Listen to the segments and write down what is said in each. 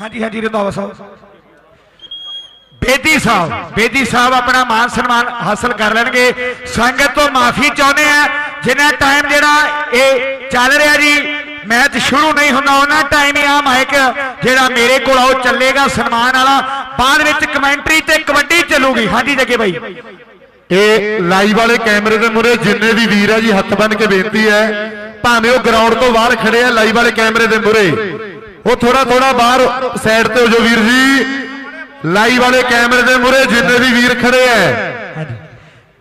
ਹਾਂਜੀ ਹਾਂਜੀ, ਰੰਧਾਵਾ ਸਾਹਿਬ। ਬੇਦੀ ਸਾਹਿਬ ਬੇਦੀ ਸਾਹਿਬ ਆਪਣਾ ਮਾਨ ਸਨਮਾਨ ਹਾਸਲ ਕਰ ਲੈਣਗੇ। ਸੰਗਤ ਤੋਂ ਮਾਫੀ ਚਾਹੁੰਦੇ ਆ, ਜਿੰਨਾ ਟਾਈਮ ਜਿਹੜਾ ਇਹ ਚੱਲ ਰਿਹਾ ਜੀ ਮੈਚ ਸ਼ੁਰੂ ਨਹੀਂ ਹੁੰਦਾ ਉਹਨਾਂ ਟਾਈਮ ਹੀ ਆ ਮਾਈਕ ਜਿਹੜਾ ਮੇਰੇ ਕੋਲ ਆ, ਉਹ ਚੱਲੇਗਾ ਸਨਮਾਨ ਵਾਲਾ। ਬਾਅਦ ਵਿੱਚ ਕਮੈਂਟਰੀ ਤੇ ਕਬੱਡੀ ਚੱਲੂਗੀ। ਹਾਂਜੀ, ਜੱਗੇ ਬਾਈ। ਇਹ ਲਾਈਵ ਵਾਲੇ ਕੈਮਰੇ ਦੇ ਮੂਹਰੇ ਜਿੰਨੇ ਵੀ ਵੀਰ ਆ ਜੀ, ਹੱਥ ਬੰਨ ਕੇ ਬੇਨਤੀ ਹੈ, ਭਾਵੇਂ ਉਹ ਗਰਾਊਂਡ ਤੋਂ ਬਾਹਰ ਖੜੇ ਆ ਲਾਈਵ ਵਾਲੇ ਕੈਮਰੇ ਦੇ ਮੂਹਰੇ। ਉਹ ਥੋੜਾ ਥੋੜਾ ਬਾਹਰ ਸਾਈਡ ਤੇ ਹੋ ਜਾਓ ਵੀਰ ਜੀ। ਲਾਈਵ ਵਾਲੇ ਕੈਮਰੇ ਦੇ ਮੂਹਰੇ ਜਿੰਨੇ ਵੀ ਵੀਰ ਖੜੇ ਆ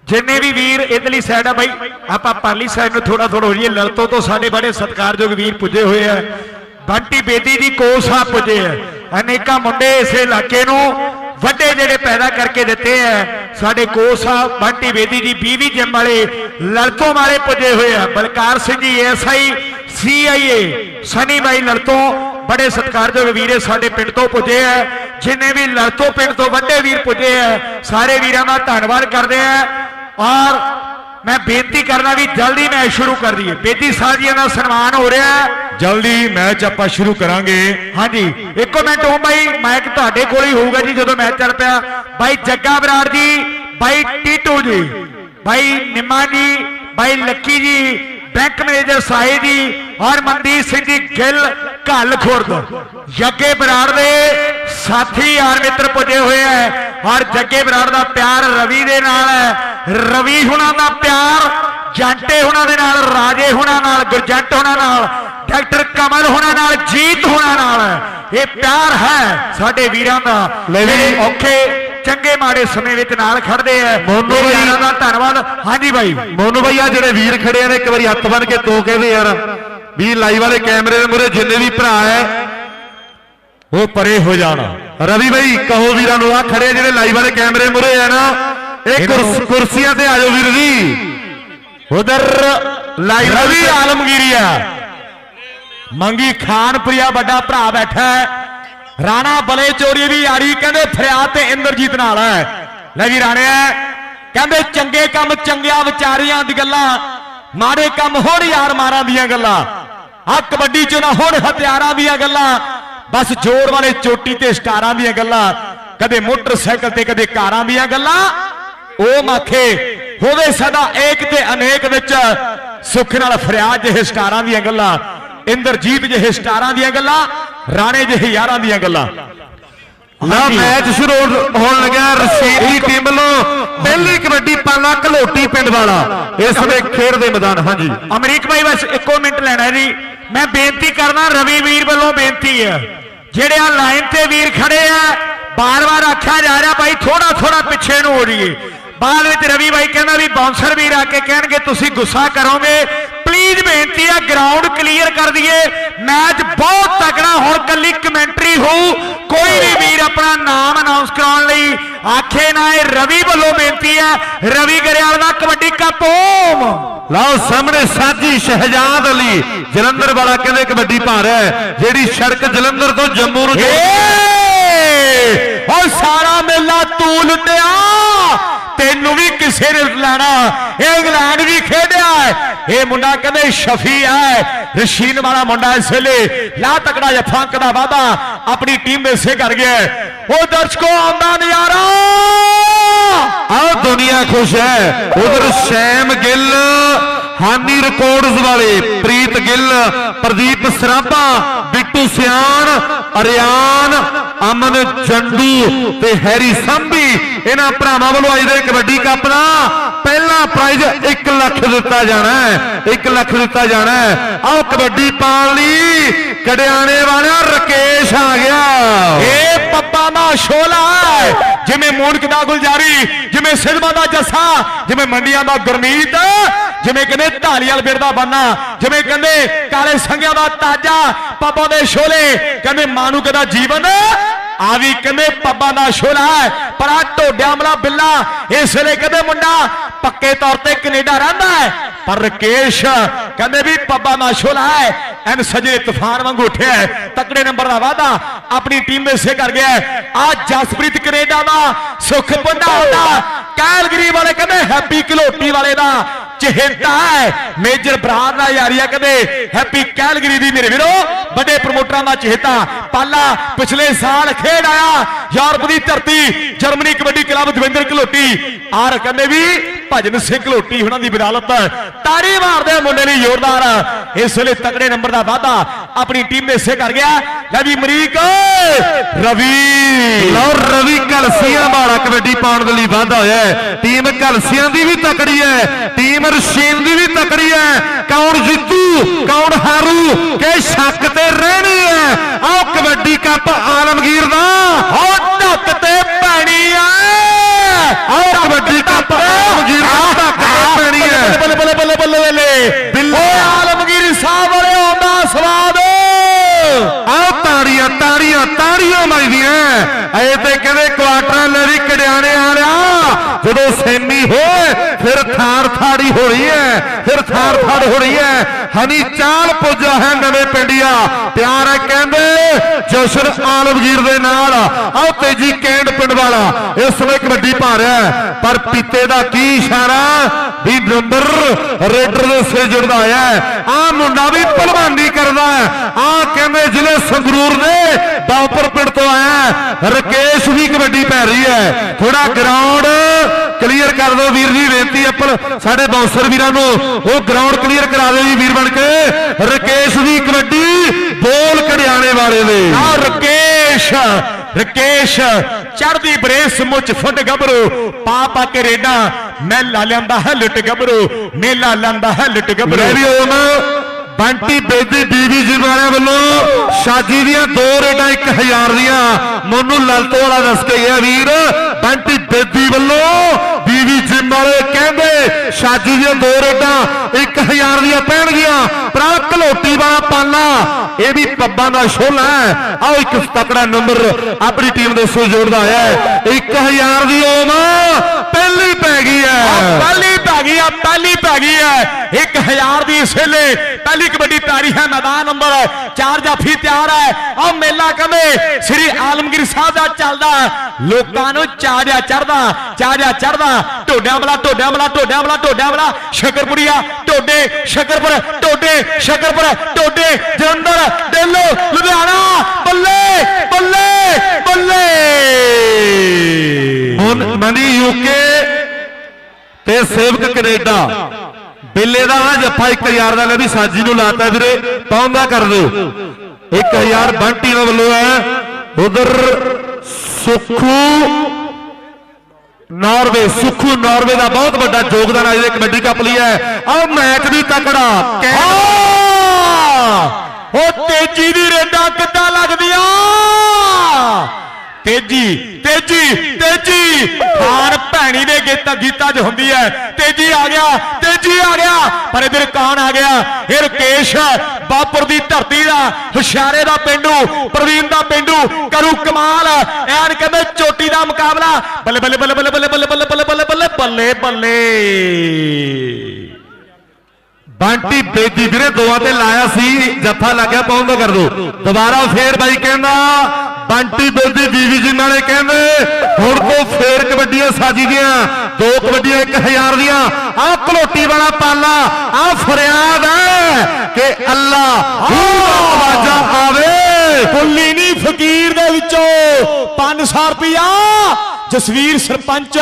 ਜਿੰਨੇ ਵੀ ਵੀਰ ਇਧਰਲੀ ਸਾਈਡ ਆ ਬਾਈ ਆਪਾਂ ਪਰਲੀ ਸਾਈਡ ਨੂੰ ਥੋੜਾ ਥੋੜਾ ਹੋ ਜਾਈਏ ਲਲਤੋਂ ਤੋਂ ਸਾਡੇ ਬੜੇ ਸਤਿਕਾਰਯੋਗ ਵੀਰ ਪੁੱਜੇ ਹੋਏ ਆ ਬੰਟੀ ਬੇਦੀ ਦੀ ਕੋਲ ਸਾਹਿਬ ਪੁੱਜੇ ਆ ਅਨੇਕਾਂ ਮੁੰਡੇ ਇਸੇ ਇਲਾਕੇ ਨੂੰ ਵੱਡੇ ਜਿਹੜੇ ਪੈਦਾ ਕਰਕੇ ਦਿੱਤੇ ਆ ਸਾਡੇ ਕੋਲ ਸਾਹਿਬ ਬੰਟੀ ਬੇਦੀ ਜੀ ਬੀਵੀ ਜਿਮ ਵਾਲੇ ਲਲਤੋਂ ਵਾਲੇ ਪੁੱਜੇ ਹੋਏ ਆ। ਬਲਕਾਰ ਸਿੰਘ ਜੀ ਐਸਆਈ ਸੀਆਈਏ ਸਨੀ ਬਾਈ ਲਲਤੋਂ ਬੜੇ ਸਤਿਕਾਰਯੋਗ ਵੀਰੇ ਸਾਡੇ ਪਿੰਡ ਤੋਂ ਪੁੱਜੇ ਆ। ਜਿੰਨੇ ਵੀ ਲਲਤੋਂ ਪਿੰਡ ਤੋਂ ਵੱਡੇ ਵੀਰ ਪੁੱਜੇ ਆ ਸਾਰੇ ਵੀਰਾਂ ਦਾ ਧੰਨਵਾਦ ਕਰਦੇ ਆ। ਔਰ ਮੈਂ ਬੇਨਤੀ ਕਰਨਾ ਵੀ ਜਲਦੀ ਮੈਚ ਸ਼ੁਰੂ ਕਰ ਦਈਏ। ਬੇਦੀ ਸਾਹਿਬ ਜੀ ਦਾ ਸਨਮਾਨ ਹੋ ਰਿਹਾ ਹੈ। ਜਲਦੀ ਮੈਚ ਆਪਾਂ ਸ਼ੁਰੂ ਕਰਾਂਗੇ। ਹਾਂਜੀ ਇੱਕੋ ਮਿੰਟ ਹੋ ਬਾਈ ਮੈਚ ਤੁਹਾਡੇ ਕੋਲ ਹੀ ਹੋਊਗਾ ਜੀ ਜਦੋਂ ਮੈਚ ਚੱਲ ਪਿਆ। ਬਾਈ ਜੱਗਾ ਬਰਾੜ ਜੀ ਬਾਈ ਟੀਟੂ ਜੀ ਬਾਈ ਨਿੰਮਾ ਜੀ ਬਾਈ ਲੱਕੀ ਜੀ ਬੈਂਕ ਮੈਨੇਜਰ ਸਾਹੀ ਜੀ ਔਰ ਮਨਦੀਪ ਸਿੰਘ ਜੀ ਗਿੱਲ ਘੱਲ ਖੁਰਦ। ਜੱਗੇ ਬਰਾੜ ਦੇ ਸਾਥੀ ਯਾਰ ਮਿੱਤਰ ਪੁੱਜੇ ਹੋਏ ਹੈ ਔਰ ਜੱਗੇ ਬਰਾੜ ਦਾ ਪਿਆਰ ਰਵੀ ਦੇ ਨਾਲ ਹੈ ਰਵੀ ਹੁਣਾਂ ਦਾ ਪਿਆਰ ਜਾਂਟੇ ਹੁਣਾਂ ਦੇ ਨਾਲ ਰਾਜੇ ਹੁਣਾਂ ਨਾਲ ਗੁਰਜੰਟ ਹੁਣਾਂ ਨਾਲ ਡਾਕਟਰ ਕਮਲ ਹੁਣਾਂ ਨਾਲ ਜੀਤ ਹੁਣਾਂ ਨਾਲ। ਇਹ ਪਿਆਰ ਹੈ ਸਾਡੇ ਵੀਰਾਂ ਦਾ। ਜਿਹੜੇ ਔਖੇ ਚੰਗੇ ਮਾੜੇ ਸਮੇਂ ਵਿੱਚ ਨਾਲ ਖੜਦੇ ਆ ਮੋਨੂ ਬਾਈ। ਦਾ ਧੰਨਵਾਦ। ਹਾਂਜੀ ਬਾਈ। ਮੋਨੂ ਭਈਆ ਜਿਹੜੇ ਵੀਰ ਖੜੇ ਆ ਨੇ ਇੱਕ ਵਾਰੀ ਹੱਥ ਬੰਨ ਕੇ ਤੋ ਕਹਿੰਦੇ ਯਾਰ। ਵੀ ਲਾਈਵ ਵਾਲੇ ਕੈਮਰੇ ਦੇ ਮੂਹਰੇ ਜਿੰਨੇ ਵੀ ਭਰਾ ਹੈ ਉਹ ਪਰੇ ਹੋ ਜਾਣ। ਰਵੀ ਭਾਈ ਕਹੋ ਵੀਰਾਂ ਨੂੰ ਆ ਖੜੇ ਜਿਹੜੇ ਲਾਈਵ ਵਾਲੇ ਕੈਮਰੇ ਮੂਹਰੇ ਆ ਨਾ ਇਹ ਕੁਰਸ- ਕੁਰਸੀਆਂ ਤੇ ਆ ਜਾਓ ਵੀਰ ਜੀ। ਉਧਰ ਲਾਈਵ ਰਵੀ ਆਲਮਗੀਰੀਆ ਮੰਗੀ ਖਾਨਪ੍ਰਿਆ ਵੱਡਾ ਭਰਾ ਬੈਠਾ ਹੈ ਰਾਣਾ ਬਲੇ ਚੋਰੀ ਵੀ ਯਾਰੀ ਕਹਿੰਦੇ ਫਰਿਆਦ ਤੇ ਇੰਦਰਜੀਤ ਨਾਲ ਹੈ ਲੈ ਵੀ ਰਾਣਿਆ ਕਹਿੰਦੇ ਚੰਗੇ ਕੰਮ ਚੰਗਿਆਂ ਵਿਚਾਰੀਆਂ ਦੀ ਗੱਲਾਂ ਮਾੜੇ ਕੰਮ ਹੋਣ ਯਾਰ ਮਾਰਾਂ ਦੀਆਂ ਗੱਲਾਂ। ਆ ਕਬੱਡੀ ਚ ਨਾ ਹੋਣ ਹਥਿਆਰਾਂ ਦੀਆਂ ਗੱਲਾਂ, ਬਸ ਜ਼ੋਰ ਵਾਲੇ ਚੋਟੀ ਤੇ ਸਟਾਰਾਂ ਦੀਆਂ ਗੱਲਾਂ, ਕਦੇ ਮੋਟਰਸਾਈਕਲ ਤੇ, ਕਦੇ ਕਾਰਾਂ ਦੀਆਂ ਗੱਲਾਂ। ਉਹ ਮਾਖੇ, ਹੋਵੇ ਸਦਾ ਏਕ ਤੇ ਅਨੇਕ ਵਿੱਚ ਸੁੱਖ ਨਾਲ ਫਰਿਆਦ ਜਿਹੇ ਸਟਾਰਾਂ ਦੀਆਂ ਗੱਲਾਂ, ਇੰਦਰਜੀਤ ਜਿਹੇ ਸਟਾਰਾਂ ਦੀਆਂ ਗੱਲਾਂ, ਰਾਣੇ ਜਿਹੇ ਯਾਰਾਂ ਦੀਆਂ ਗੱਲਾਂ। ਨਾ ਮੈਚ ਸ਼ੁਰੂ ਹੋਣ ਲੱਗਾ ਰਸ਼ੀਦ ਦੀ ਟੀਮ ਵੱਲੋਂ ਪਹਿਲੀ ਕਬੱਡੀ ਪਾਲਾ ਘਲੋਟੀ ਪਿੰਡ ਵਾਲਾ। ਇਸ ਸਮੇਂ ਖੇਡ ਦੇ ਮੈਦਾਨ ਹਾਂਜੀ। ਅਮਰੀਕ ਭਾਈ ਬਸ ਇੱਕੋ ਮਿੰਟ ਲੈਣਾ ਜੀ। ਮੈਂ ਬੇਨਤੀ ਕਰਨਾ ਰਵੀ ਵੀਰ ਵੱਲੋਂ ਬੇਨਤੀ ਹੈ। ਜਿਹੜੇ ਆ ਲਾਈਨ ਤੇ ਵੀਰ ਖੜੇ ਆ ਬਾਰ-ਬਾਰ ਆਖਿਆ ਜਾ ਰਿਹਾ ਭਾਈ ਥੋੜਾ ਥੋੜਾ ਪਿੱਛੇ ਨੂੰ ਹੋ ਜਾਈਏ। ਬਾਅਦ ਵਿੱਚ ਰਵੀ ਭਾਈ ਕਹਿੰਦਾ ਵੀ ਬਾਉਂਸਰ ਵੀਰ ਆ ਕੇ ਕਹਿਣਗੇ ਤੁਸੀਂ ਗੁੱਸਾ ਕਰੋਗੇ? ਪਲੀਜ਼ ਬੇਨਤੀ ਆ ਗਰਾਊਂਡ ਕਲੀਅਰ ਕਰ ਦਈਏ। ਮੈਚ ਬਹੁਤ ਤਕੜਾ ਹੁਣ ਕੱਲੀ ਕਮੈਂਟਰੀ ਹੋਊ ਕੋਈ ਵੀ ਵੀਰ ਆਪਣਾ ਨਾਮ ਅਨਾਉਂਸ ਕਰਾਉਣ ਲਈ ਆਖੇ ਨਾ ਇਹ ਰਵੀ ਵੱਲੋਂ ਬੇਨਤੀ ਹੈ ਰਵੀ ਗਰੇਵਾਲ ਦਾ ਕਬੱਡੀ ਕੱਪ ਓਮ! ਲਓ ਸਾਹਮਣੇ ਸਾਜੀ ਸ਼ਹਿਜਾਦ ਅਲੀ ਜਲੰਧਰ ਵਾਲਾ ਕਹਿੰਦੇ ਕਬੱਡੀ ਰਿਹਾ ਹੈ ਜਿਹੜੀ ਸੜਕ ਜਲੰਧਰ ਤੋਂ ਜੰਮੂ ਨੂੰ ਓ ਸਾਰਾ ਮੇਲਾ ਤੂੰ ਲੁੱਟਿਆ ਤੈਨੂੰ ਵੀ ਕਿਸੇ ਨੇ ਲੈਣਾ। ਇਹ ਇੰਗਲੈਂਡ ਵੀ ਖੇਡਿਆ ਇਹ ਮੁੰਡਾ ਕਹਿੰਦੇ ਸ਼ਫੀ ਹੈ। ਰਸ਼ੀਨ ਵਾਲਾ ਮੁੰਡਾ ਇਸ ਵੇਲੇ ਲਾ ਤਕੜਾ ਜਿਹਾ ਫੰਕ ਵਾਦਾ ਆਪਣੀ ਟੀਮ ਦੇ ਸੇ ਕਰ ਗਿਆ ਉਹ ਦਰਸ਼ਕੋ, ਆਉਂਦਾ ਨਜ਼ਾਰਾ। ਆਓ ਦੁਨੀਆ ਖੁਸ਼ ਹੈ। ਉਧਰ ਸ਼ੈਮ ਗਿੱਲ, ਹਾਨੀ ਰਿਕਾਰਡਸ ਵਾਲੇ ਪ੍ਰੀਤ ਗਿੱਲ, ਪ੍ਰਦੀਪ ਸਰਾਭਾ, ਬਿੱਟੂ ਸਿਆਣ, ਅਰਿਆਨ ਅਮਨ ਜੰਡੂ ਤੇ ਹੈਰੀ ਸੰਭੀ, ਇਹਨਾਂ ਭਰਾਵਾਂ ਵੱਲੋਂ ਅੱਜ ਦੇ ਕਬੱਡੀ ਕੱਪ ਦਾ ਪਹਿਲਾ ਪ੍ਰਾਈਜ਼ 1 ਲੱਖ ਦਿੱਤਾ ਜਾਣਾ ਹੈ 1 ਲੱਖ ਦਿੱਤਾ ਜਾਣਾ ਹੈ। ਆਓ ਕਬੱਡੀ ਪਾਉਣ ਲਈ ਕੜਿਆਣੇ ਵਾਲਿਆ ਰਕੇਸ਼ ਆ ਗਿਆ। ਇਹ ਪੱਪਾ ਦਾ ਸ਼ੋਲਾ ਜਿਵੇਂ ਮੂਨਕ ਦਾ ਗੁਲਜਾਰੀ, ਜਿਵੇਂ ਸਿਲਮਾ ਦਾ ਜੱਸਾ, ਜਿਵੇਂ ਮੰਡੀਆਂ ਦਾ ਗੁਰਮੀਤ, ਜਿਵੇਂ ਕਹਿੰਦੇ ਢਾਲੀਵਾਲ ਬਿਰ ਦਾ ਬੰਨਾ, ਜਿਵੇਂ ਕਹਿੰਦੇ ਕਾਲੇ ਸੰਗਿਆਂ ਦਾ ਤਾਜਾ, ਪਾਪਾ ਦੇ ਸ਼ੋਲੇ, ਕਹਿੰਦੇ ਮਾਨੂ ਕਹਿੰਦਾ ਜੀਵਨ। ਆ ਵੀ ਕਹਿੰਦੇ ਪੱਬਾਂ ਦਾ ਸ਼ੋਲਾ ਪਰ ਆ ਢੋਡਿਆਂ ਵਾਲਾ ਬਿੱਲਾ, ਇਸ ਵੇਲੇ ਕਹਿੰਦੇ ਮੁੰਡਾ, ਪੱਕੇ ਤੌਰ ਤੇ ਕੈਨੇਡਾ ਰਹਿੰਦਾ ਹੈ। ਪਰ ਰਕੇਸ਼ ਕਹਿੰਦੇ ਵੀ ਪੱਬਾਂ ਦਾ ਸ਼ੋਲਾ ਹੈ ਐਨ ਸਜੇ ਤੂਫਾਨ ਵਾਂਗੂ ਉੱਠਿਆ ਤਕੜੇ ਨੰਬਰ ਦਾ ਵਾਦਾ ਆਪਣੀ ਟੀਮ ਦੇ ਸੇ ਕਰ ਗਿਆ ਆ ਜਸਪ੍ਰੀਤ ਕੈਨੇਡਾ ਦਾ ਸੁਖ ਪੰਡਾ ਦਾ ਕੈਲਗਰੀ ਵਾਲੇ ਕਹਿੰਦੇ ਹੈਪੀ ਕਲੋਟੀ ਵਾਲੇ ਦਾ। ਚਹੇਤਾ ਹੈ। ਮੇਜਰ ਬਰਾੜ ਦਾ ਯਾਰੀਆ ਕਦੇ ਹੈਪੀ ਕੈਲਗਰੀ ਦੀ ਮੇਰੇ ਵੀਰੋ, ਵੱਡੇ ਪ੍ਰਮੋਟਰਾਂ ਦਾ ਚਹੇਤਾ। ਪਾਲਾ ਪਿਛਲੇ ਸਾਲ ਖੇਡ ਆਇਆ, ਯੂਰਪ ਦੀ ਧਰਤੀ, ਜਰਮਨੀ ਕਬੱਡੀ ਕਲੱਬ ਦਵਿੰਦਰ ਘਲੋਟੀ। ਆਰ ਕਹਿੰਦੇ ਵੀ ਭਜਨ ਸਿੰਘ ਘਲੋਟੀ ਉਹਨਾਂ ਦੀ ਬਦਾਲਤ ਤਾੜੀ ਮਾਰਦੇ ਆ ਮੁੰਡੇ ਲਈ ਜ਼ੋਰਦਾਰ ਇਸ ਵੇਲੇ ਤਕੜੇ ਨੰਬਰ ਦਾ ਵਾਅਦਾ ਆਪਣੀ ਟੀਮ ਦੇ ਹਿੱਸੇ ਕਰ ਗਿਆ। ਲੈ ਵੀ ਅਮਰੀਕ ਰਵੀ। ਲਓ ਰਵੀ ਕਲਸੀਆਂ ਵਾਲਾ ਕਬੱਡੀ ਪਾਉਣ ਦੇ ਲਈ ਵਾਧਾ ਹੋਇਆ ਟੀਮ ਕਲਸੀਆਂ ਦੀ ਵੀ ਤਕੜੀ ਹੈ। ਟੀਮ ਰਸ਼ੀਨ ਦੀ ਵੀ ਤਕੜੀ ਹੈ। ਕੌਣ ਜਿੱਤੂ ਕੌਣ ਹਾਰੂ ਕਿ ਸ਼ੱਕ ਤੇ ਰਹਿਣੀ ਹੈ। ਆਓ ਕਬੱਡੀ ਕੱਪ ਆਲਮਗੀਰ ਦਾ ਹੋ ਢੱਕ ਤੇ ਪੈਣੀ ਆ ਆਓ ਕਬੱਡੀ ਕੱਪ ਆਲਮਗੀਰ ਦਾ ਢੱਕ ਤੇ ਪੈਣੀ ਹੈ। ਬੱਲੇ ਬੱਲੇ ਬੱਲੇ ਬੱਲੇ ਬੱਲੇ। ਓਏ ਆਲਮਗੀਰ ਸਾਹਿਬ ਵਾਲੇ ਆਉਂਦਾ ਸਵਾਦ। ਆਓ ਤਾੜੀਆਂ ਤਾੜੀਆਂ ਤਾੜੀਆਂ ਵੱਜਦੀਆਂ ਐ ਤੇ ਕਹਿੰਦੇ ਕੁਆਟਰਾਂ ਲੈਰੀ ਕੜਿਆਣੇ ਵਾਲਿਆ। ਜਦੋਂ ਸੈਮੀ ਹੋਏ ਫਿਰ ਥਾਰ ਥਾੜੀ ਹੋ ਰਹੀ ਹੈ ਫਿਰ ਥਾਰ ਥਾੜ ਹੋ ਰਹੀ ਹੈ। ਹਨੀ ਚਾਲ ਪੁੱਜਾ ਹੈ ਨਵੇਂ ਪਿੰਡੀਆ। ਪਿਆਰ ਹੈ ਕਹਿੰਦੇ, ਜਸ਼ਨ ਆਲਮਗੀਰ ਦੇ ਨਾਲ। ਆਓ ਤੇਜੀ ਕੈਂਡ ਪਿੰਡ ਵਾਲਾ, ਇਸ ਸਮੇਂ ਕਬੱਡੀ ਪਾ ਰਿਹਾ ਪਰ ਪੀਤੇ ਦਾ ਕੀ ਇਸ਼ਾਰਾ? ਵੀ ਨੰਬਰ ਰੇਡਰ ਦੇ ਸਿਰ ਜੁੜਦਾ ਹੈ। ਆ ਮੁੰਡਾ ਵੀ ਭਲਵਾਨੀ ਕਰਦਾ ਆ ਕਹਿੰਦੇ ਜ਼ਿਲ੍ਹੇ ਸੰਗਰੂਰ ਦੇ ਬਾਉਪਰ ਪਿੰਡ ਤੋਂ ਆਇਆ ਹੈ। ਰਕੇਸ਼ ਵੀ ਕਬੱਡੀ ਪੈ ਰਹੀ ਹੈ। ਥੋੜਾ ਗਰਾਊਂਡ ਕਲੀਅਰ ਕਰ ਦਿਓ। ਵੀਰ ਜੀ, ਬੇਨਤੀ ਅੱਪਲ ਸਾਡੇ ਬਾਉਂਸਰ ਵੀਰਾਂ ਨੂੰ, ਉਹ ਗਰਾਊਂਡ ਕਲੀਅਰ ਕਰਾ ਦਿਓ ਜੀ, ਵੀਰ ਬਣ ਕੇ ਰਕੇਸ਼ ਦੀ ਕਬੱਡੀ ਬੋਲ ਕੜਿਆਣੇ ਵਾਲੇ ਦੇ। ਆ ਰਕੇਸ਼ ਰਕੇਸ਼ ਚੜਦੀ ਬਰੇਸ ਮੁੱਚ ਫੁੱਟ ਗੱਭਰੂ। ਪਾ ਪਾ ਕੇ ਰੇਡਾ ਮੇਲਾ ਲਿਆਂਦਾ ਹੈ ਲੁੱਟ ਗੱਭਰੂ ਮੇਲਾ ਲਿਆਂਦਾ ਹੈ ਲੁੱਟ ਗੱਭਰੂ। ਲੈ ਵੀ ਹੁਣ ਬੰਟੀ ਬੇਦੀ ਬੀਬੀ ਜੀ ਵਾਲਿਆਂ ਵੱਲੋਂ ਸ਼ਾਦੀ ਦੀਆਂ ਦੋ ਰੇਡਾਂ 1000 ਦੀਆਂ। ਮੋਨੂ ਲਲਤੋ ਵਾਲਾ ਦੱਸ ਕੇ ਗਿਆ ਵੀਰ, ਬੰਟੀ ਬੇਦੀ ਵੱਲੋਂ ਬੀਬੀ ਜਿਮ ਵਾਲੇ ਕਹਿੰਦੇ ਸ਼ਾਜੀ ਦੀਆਂ ਦੋ ਰੇਡਾਂ 1000 ਦੀਆਂ ਪੈਣਗੀਆਂ। ਭਰਾ, ਘਲੋਟੀ ਵਾਲਾ ਪਾਲਾ, ਇਹ ਵੀ ਪੱਬਾਂ ਦਾ ਸ਼ੋਲਾ ਹੈ। ਆਓ ਇੱਕ ਤਕੜਾ ਨੰਬਰ ਆਪਣੀ ਟੀਮ ਦੇ ਸੋ ਜੋੜਦਾ ਹੈ। 1000 ਦੀ ਓਮ ਪਹਿਲੀ ਪੈ ਗਈ ਹੈ। ਪਹਿਲੀ ਪੈ ਗਈ ਆ, ਪਹਿਲੀ ਪੈ ਗਈ ਹੈ। 1000 ਦੀ ਇਸ ਪਹਿਲੀ ਕਬੱਡੀ ਤਾਰੀ ਹੈ, ਮੈਦਾਨ ਨੰਬਰ 4 ਜਾਫੀ ਤਿਆਰ ਹੈ। ਆ ਮੇਲਾ ਕਹਿੰਦੇ ਸ੍ਰੀ ਆਲਮਗੀਰ ਸਾਹਿਬ ਦਾ ਚੱਲਦਾ ਲੋਕਾਂ ਨੂੰ ਚਾਜਾ ਚੜਦਾ ਚਾਜਾ ਚੜਦਾ ਢੋਡਿਆਂ ਵਾਲਾ ਢੋਡਿਆਂ ਵਾਲਾ ਢੋਡਿਆਂ ਵਾਲਾ ਢੋਡਿਆਂ ਵਾਲਾ। ਸ਼ਕਰਪੁਰੀਆ, ਢੋਡੇ, ਸ਼ਕਰਪੁਰ ਢੋਡੇ ਸ਼ਕਰਪੁਰ, ਢੋਡੇ। ਜਲੰਧਰ, ਡੇਲੋ, ਲੁਧਿਆਣਾ ਬੱਲੇ ਬੱਲੇ ਬੱਲੇ। ਹੁਣ ਮਨੀ ਯੂਕੇ ਤੇ ਸੇਵਕ ਕੈਨੇਡਾ। ਬਿੱਲੇ ਦਾ ਆ ਜੱਫਾ 1000 ਦਾ ਲੈ ਵੀ ਸਾਜੀ ਨੂੰ ਲਾਤਾ ਵੀਰੇ ਪਾਉਂਦਾ ਕਰ ਦਿਓ 1000 ਬੰਟੀ ਦੇ ਵੱਲੋਂ ਹੈ, ਉਧਰ ਸੁਖੂ ਨਾਰਵੇ ਸੁਖੂ ਨਾਰਵੇ ਦਾ ਬਹੁਤ ਵੱਡਾ ਯੋਗਦਾਨ ਅੱਜ ਦੇ ਕਬੱਡੀ ਕੱਪ ਲਈ ਹੈ। ਆਹ ਮੈਚ ਵੀ ਤਕੜਾ। ਹਾਂ ਉਹ ਤੇਜੀ ਦੀ ਰੇਡਾਂ ਕਿੱਦਾਂ ਲੱਗਦੀਆਂ? ਤੇਜੀ ਤੇਜੀ ਤੇਜੀ। ਖਾਨ ਭੈਣੀ ਦੇ ਗੀਤਾਂ ਗੀਤਾਂ 'ਚ ਹੁੰਦੀ ਹੈ। ਤੇਜੀ ਆ ਗਿਆ, ਤੇਜੀ ਆ ਗਿਆ। ਪਰ ਇਧਰ ਕੌਣ ਆ ਗਿਆ। ਇਹ ਰਕੇਸ਼ ਬਾਪੁਰ ਦੀ ਧਰਤੀ ਦਾ, ਹੁਸ਼ਿਆਰੇ ਦਾ ਪਿੰਡੂ, ਪ੍ਰਵੀਨ ਦਾ ਪਿੰਡੂ, ਕਰੂ ਕਮਾਲ। ਐਨ ਕਹਿੰਦੇ ਚੋਟੀ ਦਾ ਮੁਕਾਬਲਾ। ਬੱਲੇ ਬੱਲੇ ਬੱਲੇ ਬੱਲੇ ਬੱਲੇ ਬੱਲੇ ਬੱਲੇ ਬੱਲੇ ਬੱਲੇ ਬੱਲੇ ਬੱਲੇ ਬੱਲੇ। ਬੰਟੀ ਬੇਦੀ ਵੀਰੇ ਦੋਆਂ ਤੇ ਲਾਇਆ ਸੀ, ਜੱਥਾ ਲੱਗਿਆ ਪਾਉਂਦਾ ਕਰ ਦੋ। ਦੁਬਾਰਾ ਫੇਰ ਬਾਈ ਕਹਿੰਦਾ, ਬੰਟੀ ਬੇਦੀ ਬੀਵੀ ਜੀ ਨਾਲੇ ਕਹਿੰਦੇ, ਹੁਣ ਤੋਂ ਫੇਰ ਕਬੱਡੀਆਂ ਸਾਜੀ ਦੀਆਂ, ਦੋ ਕਬੱਡੀਆਂ 1000 ਦੀਆਂ। ਆਹ ਕਲੋਟੀ ਵਾਲਾ ਪਾਲਾ ਆਹ ਫਰਿਆਦ ਹੈ ਕਿ ਅੱਲਾ ਆਵਾਜ਼ਾਂ ਆਵੇ। ਕੁੱਲੀ ਨਹੀਂ ਫਕੀਰ ਦੇ ਵਿੱਚੋਂ 500 ਰੁਪਿਆ ਜਸਵੀਰ ਸਰਪੰਚ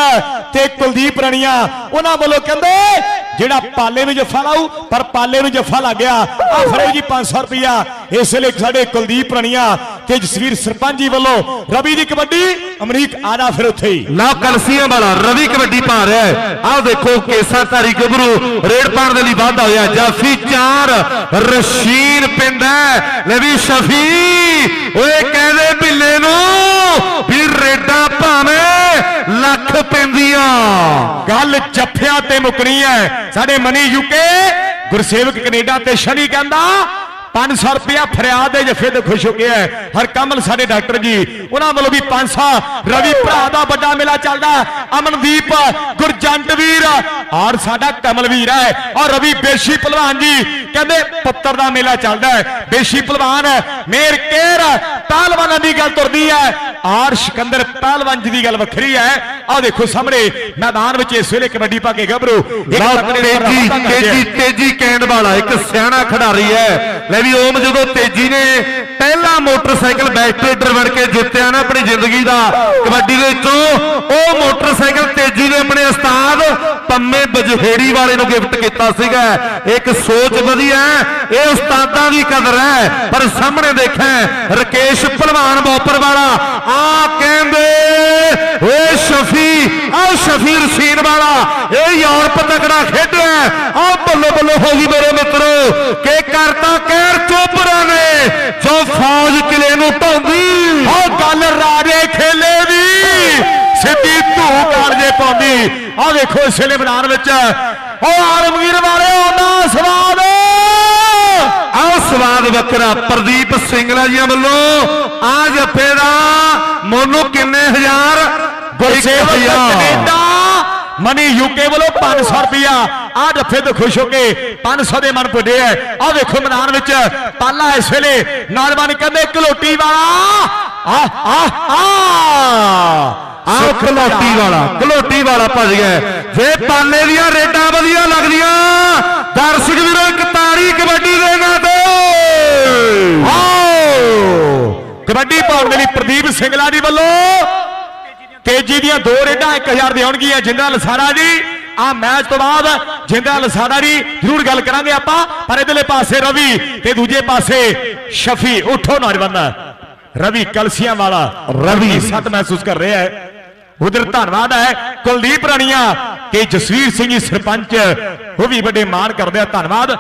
ਤੇ ਕੁਲਦੀਪ ਰਣੀਆਂ, ਉਹਨਾਂ ਵੱਲੋਂ ਕਹਿੰਦੇ, ਜਿਹੜਾ ਪਾਲੇ ਨੂੰ ਜੱਫਾ ਲਾਊ, ਪਰ ਪਾਲੇ ਨੂੰ ਜੱਫਾ ਲੱਗ ਗਿਆ। ਆ ਫੜੋ ਜੀ 500 ਰੁਪਇਆ ਇਸ ਵੇਲੇ ਸਾਡੇ ਕੁਲਦੀਪ ਰਣੀਆਂ ਤੇ ਜਸਵੀਰ ਸਰਪੰਚ ਜੀ ਵੱਲੋਂ ਰਵੀ ਦੀ ਕਬੱਡੀ ਅਮਰੀਕ ਆਦਾ ਫਿਰ ਉੱਥੇ ਹੀ। ਨਾ ਕਲਸੀਆਂ ਵਾਲਾ ਰਵੀ ਕਬੱਡੀ ਪਾ ਰਿਹਾ ਹੈ। ਆਹ ਦੇਖੋ ਕੇਸਾ ਧਾਰੀ ਗੱਭਰੂ ਰੇਡ ਪਾਣ ਦੇ ਲਈ ਵਾਧਾ ਹੋਇਆ। ਜਾਫੀ 4 ਰਸ਼ੀਨ ਪਿੰਡ ਹੈ। ਲੈ ਵੀ ਸ਼ਫੀ ਓਏ ਕਹਦੇ ਬਿੱਲੇ ਨੂੰ ਵੀ ਰੇਡਾਂ ਭਾਵੇਂ ਲੱਖ ਪੈਂਦੀਆਂ। ਗੱਲ ਜੱਫਿਆਂ ਤੇ ਮੁਕਣੀ ਹੈ। ਸਾਡੇ ਮਨੀ ਯੂਕੇ ਗੁਰਸੇਵਕ ਕੈਨੇਡਾ ਤੇ ਸ਼ਨੀ ਕਹਿੰਦਾ 500 ਰੁਪਇਆ ਫਰਿਆਦ ਦੇ ਜਫੇ ਤੇ ਖੁਸ਼ ਹੋ ਗਿਆ ਹਰ ਕਮਲ ਸਾਡੇ ਡਾਕਟਰ ਜੀ ਉਹਨਾਂ ਵੱਲੋਂ ਵੀ 500 ਰਵੀ ਭਰਾ ਦਾ ਵੱਡਾ ਮੇਲਾ ਚੱਲਦਾ। ਅਮਨਦੀਪ ਗੁਰਜੰਟ ਵੀਰ ਔਰ ਸਾਡਾ ਕਮਲ ਵੀਰ ਹੈ ਔਰ ਰਵੀ ਬੇਸ਼ੀ ਪਹਿਲਵਾਨ ਜੀ ਕਹਿੰਦੇ ਪੁੱਤਰ ਦਾ ਮੇਲਾ ਚੱਲਦਾ ਹੈ। ਬੇਸ਼ੀ ਪਹਿਲਵਾਨ ਮੇਰ ਕੇਰ ਪਹਿਲਵਾਨਾਂ ਦੀ ਗੱਲ ਤੁਰਦੀ ਹੈ ਔਰ ਸਿਕੰਦਰ ਪਹਿਲਵਾਨ ਜੀ ਦੀ ਗੱਲ ਵੱਖਰੀ ਹੈ। ਆਹ ਦੇਖੋ ਸਾਹਮਣੇ ਮੈਦਾਨ ਵਿੱਚ ਇਸ ਵੇਲੇ ਕਬੱਡੀ ਪਾ ਕੇ ਗੱਭਰੂ। ਤੇਜੀ। ਤੇਜੀ ਤੇਜੀ ਕੈਂਡ ਵਾਲਾ ਇੱਕ ਸਿਆਣਾ ਖਿਡਾਰੀ ਹੈ। ਲੈ ਵੀ ਓਮ ਜਦੋਂ ਤੇਜੀ ਨੇ ਪਹਿਲਾ ਮੋਟਰਸਾਈਕਲ ਬੈਕ ਟਰੇਡਰ ਬਣ ਕੇ ਜਿੱਤਿਆ ਨਾ ਆਪਣੀ ਜ਼ਿੰਦਗੀ ਦਾ, ਕਬੱਡੀ ਦੇ ਵਿੱਚੋਂ, ਉਹ ਮੋਟਰਸਾਈਕਲ ਤੇਜੀ ਨੇ ਆਪਣੇ ਉਸਤਾਦ ਪੰਮੇ ਬਜਹੇੜੀ ਵਾਲੇ ਨੂੰ ਗਿਫਟ ਕੀਤਾ ਸੀਗਾ। ਇੱਕ ਸੋਚ ਵਧੀਆ ਇਹ ਉਸਤਾਦਾਂ ਦੀ ਕਦਰ ਹੈ, ਪਰ ਸਾਹਮਣੇ ਦੇਖਿਆ ਰਕੇਸ਼ ਭਲਵਾਨ ਬੋਪਰ ਵਾਲਾ, ਆ ਕਹਿੰਦੇ ਓਏ ਸ਼ਫੀ, ਆ ਸ਼ਫੀ ਰਸੀਨ ਵਾਲਾ, ਇਹ ਯੂਰਪ ਤਕੜਾ ਖੇਡਿਆ ਆ ਬੱਲੋ ਬੱਲੋ ਹੋ ਗਈ ਮੇਰੇ ਮਿੱਤਰੋ, ਕਿ ਕਰਤਾ ਕਹਿਰ ਚੋਪਰਾ ਨੇ। ਜੋ ਫੌਜ ਕਿਲੇ ਨੂੰ ਢਾਉਂਦੀ। ਉਹ ਗੱਲ ਰਾਜੇ ਖੇਲੇ ਦੀ। ਸਿੱਧੀ ਧੂ ਕਾਲਜੇ ਪਾਉਂਦੀ। ਆਹ ਵੇਖੋ ਇਸ ਵੇਲੇ ਮੈਦਾਨ ਵਿੱਚ। ਉਹ ਆਲਮਗੀਰ ਵਾਲੇ ਆਉਂਦਾ ਸਵਾਦ। ਆਹ ਸਵਾਦ ਵੱਖਰਾ। ਪ੍ਰਦੀਪ ਸਿੰਘਲਾ ਜੀਆਂ ਵੱਲੋਂ ਆ ਜੱਫੇ ਦਾ ਮੋਨੂ ਕਿੰਨੇ ਹਜ਼ਾਰ? ਗੁਰਸੇਵਕ ਇੱਕ ਹਜ਼ਾਰ। ਕੈਨੇਡਾ। ਮਨੀ ਯੂਕੇ ਵੱਲੋਂ 500 ਰੁਪਿਆ ਆ ਜੱਫੇ ਤੋਂ ਖੁਸ਼ ਹੋ ਕੇ 500 ਦੇ ਮਨ ਪੁੱਡੇ ਐ। ਆ ਵੇਖੋ ਮੈਦਾਨ ਵਿੱਚ ਪਾਲਾ ਇਸ ਵੇਲੇ ਨੌਜਵਾਨ ਕਹਿੰਦੇ ਕਲੋਟੀ ਵਾਲਾ। ਆ ਆ ਆ ਆਹ ਕਲੋਟੀ ਵਾਲਾ। ਕਲੋਟੀ ਵਾਲਾ ਭੱਜ ਗਿਆ। ਜੇ ਪਾਲੇ ਦੀਆਂ ਰੇਡਾਂ ਵਧੀਆ ਲੱਗਦੀਆਂ ਦਰਸ਼ਕ ਵੀਰੋ ਇੱਕ ਤਾੜੀ ਕਬੱਡੀ ਦੇ ਨਾਂ ਤੇ। ਆਓ। ਕਬੱਡੀ ਪਾਉਣ ਦੇ ਲਈ ਪ੍ਰਦੀਪ ਸਿੰਘਲਾ ਜੀ ਵੱਲੋਂ ਤੇਜੀ ਦੀਆਂ ਦੋ ਰੇਡਾਂ 1000 ਦੇ ਆਉਣਗੀਆਂ ਜਿੰਦਰਾ ਲਸਾਰਾ ਜੀ, ਆ ਮੈਚ ਤੋਂ ਬਾਅਦ ਜਿੰਦਰਾ ਲਸਾਰਾ ਜੀ, ਜ਼ਰੂਰ ਗੱਲ ਕਰਾਂਗੇ ਆਪਾਂ। ਪਰ ਇਧਰਲੇ ਪਾਸੇ ਰਵੀ ਤੇ ਦੂਜੇ ਪਾਸੇ ਸ਼ਫੀ, ਉਠੋ ਨੌਜਵਾਨ। ਰਵੀ ਕਲਸੀਆਂ ਵਾਲਾ ਰਵੀ ਸਤ ਮਹਿਸੂਸ ਕਰ ਰਿਹਾ ਹੈ। ਉਧਰ ਧੰਨਵਾਦ ਹੈ ਕੁਲਦੀਪ ਰਾਣੀਆਂ ਤੇ ਜਸਵੀਰ ਸਿੰਘ ਜੀ, ਸਰਪੰਚ। ਉਹ ਵੀ ਵੱਡੇ ਮਾਣ ਕਰਦੇ ਆ, ਧੰਨਵਾਦ।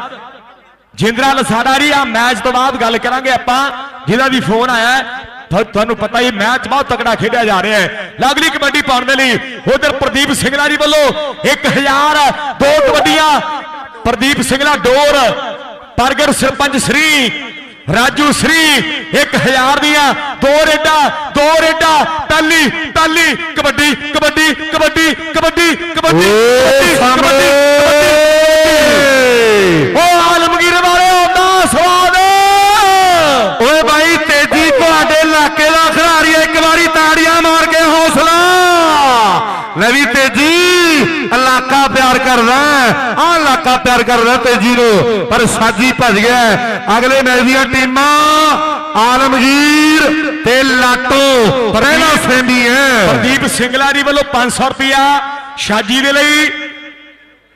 ਜਿੰਦਰਾ ਲਸਾੜਾ ਜੀ, ਆ ਮੈਚ ਤੋਂ ਬਾਅਦ ਗੱਲ ਕਰਾਂਗੇ ਆਪਾਂ। ਜਿਹਦਾ ਵੀ ਫੋਨ ਆਇਆ ਤੁਹਾਨੂੰ ਪਤਾ ਹੀ ਮੈਚ ਬਹੁਤ ਤਕੜਾ ਖੇਡਿਆ ਜਾ ਰਿਹਾ ਹੈ। ਲਾਗਲੀ ਕਬੱਡੀ ਪਾਉਣ ਦੇ ਲਈ ਉਧਰ ਪ੍ਰਦੀਪ ਸਿੰਘਲਾ ਜੀ ਵੱਲੋਂ 1000 ਦੋ ਕਬੱਡੀਆਂ। ਪ੍ਰਦੀਪ ਸਿੰਘਲਾ ਡੋਰ ਪਰਗਰ ਸਰਪੰਚ ਸ੍ਰੀ ਰਾਜੂ ਸ੍ਰੀ 1000 ਦੀਆਂ ਦੋ ਰੇਡਾਂ ਦੋ ਰੇਡਾ ਟਾਲੀ ਟਾਲੀ ਕਬੱਡੀ ਕਬੱਡੀ ਕਬੱਡੀ ਕਬੱਡੀ ਕਬੱਡੀ ਕਬੱਡੀ, ਇਲਾਕਾ ਕਰਦਾ ਤੇਜੀ ਨੂੰ, ਪਰ ਸਾਜੀ ਭੱਜ ਗਿਆ। ਅਗਲੇ ਮੈਚ ਦੀਆਂ ਟੀਮਾਂ ਆਲਮਗੀਰ ਤੇ ਲਾਟੋ, ਪਹਿਲਾ ਸੈਮੀ ਹੈ। ਪ੍ਰਦੀਪ ਸਿੰਘਲਾ ਜੀ ਵੱਲੋਂ 500 ਰੁਪਿਆ ਸ਼ਾਜੀ ਦੇ ਲਈ।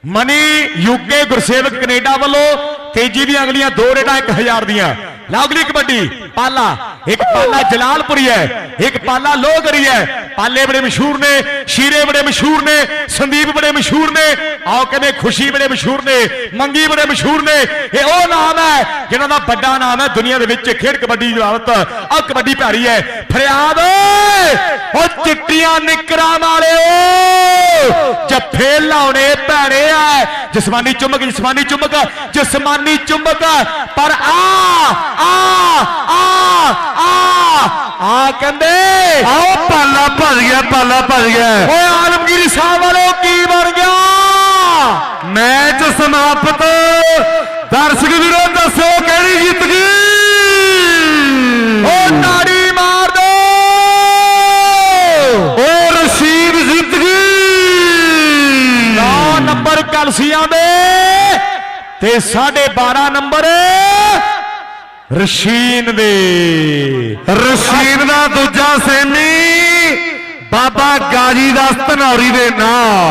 ਮਨੀ, ਯੂਕੇ ਗੁਰਸੇਵਕ ਕੈਨੇਡਾ ਵੱਲੋਂ ਤੇਜੀ ਦੀਆਂ ਅਗਲੀਆਂ ਦੋ ਰੇਡਾਂ 1000 ਦੀਆਂ। ਲਾਗਲੀ ਕਬੱਡੀ, ਪਾਲਾ। ਇੱਕ ਪਾਲਾ ਜਲਾਲਪੁਰੀ ਹੈ, ਇੱਕ ਪਾਲਾ ਲੋਹਗਰੀ ਹੈ। ਪਾਲੇ ਬੜੇ ਮਸ਼ਹੂਰ ਨੇ, ਸ਼ੀਰੇ ਬੜੇ ਮਸ਼ਹੂਰ ਨੇ, ਸੰਦੀਪ ਬੜੇ ਮਸ਼ਹੂਰ ਨੇ, ਆਓ ਕਹਿੰਦੇ ਖੁਸ਼ੀ ਬੜੇ ਮਸ਼ਹੂਰ ਨੇ, ਮੰਗੀ ਬੜੇ ਮਸ਼ਹੂਰ ਨੇ। ਇਹ ਉਹ ਨਾਮ ਹੈ ਜਿਨ੍ਹਾਂ ਦਾ ਵੱਡਾ ਨਾਮ ਹੈ ਦੁਨੀਆ ਦੇ ਵਿੱਚ ਖੇਡ ਕਬੱਡੀ ਦੀ ਹਾਲਤ। ਆ ਕਬੱਡੀ ਭਾਰੀ ਹੈ। ਫਰਿਆਦ ਓਏ, ਉਹ ਚਿੱਟੀਆਂ ਨਿਕਰਾਂ ਵਾਲਿਓ। ਜੱਫੇ ਲਾਉਣੇ ਭੈਣੇ ਆ। ਜਿਸਮਾਨੀ ਚੁੰਮਕ ਜਿਸਮਾਨੀ ਚੁੰਮਕ ਜਿਸਮਾਨੀ ਚੁੰਮਕ। ਪਰ ਆ ਆ ਆ ਆ ਆ ਕਹਿੰਦੇ ਆਓ ਪਾਲਾ ਭੱਜ ਗਿਆ ਪਾਲਾ ਭੱਜ ਗਿਆ। ਓਏ ਆਲਮਗੀਰ ਸਾਹਿਬ ਵਾਲੋ ਕੀ ਬਣ ਗਿਆ? ਮੈਚ ਸਮਾਪਤ। ਦਰਸ਼ਕ ਵੀਰੋ ਦੱਸੋ ਕਿਹੜੀ ਜਿੱਤ ਗਈ? ਓ ਤਾੜੀ ਮਾਰ ਦੋ। ਉਹ ਰਸ਼ੀਦ ਜਿੱਤ ਗਈ। 9 ਨੰਬਰ ਕਲਸੀਆਂ ਦੇ ਤੇ 12.5 ਨੰਬਰ ਰਸ਼ੀਨ ਦੇ। ਰਸੀਨ ਦਾ ਦੂਜਾ ਸੇਮੀ ਬਾਬਾ ਗਾਜੀ ਦਾਸ ਧਨੌਰੀ ਦੇ ਨਾਂ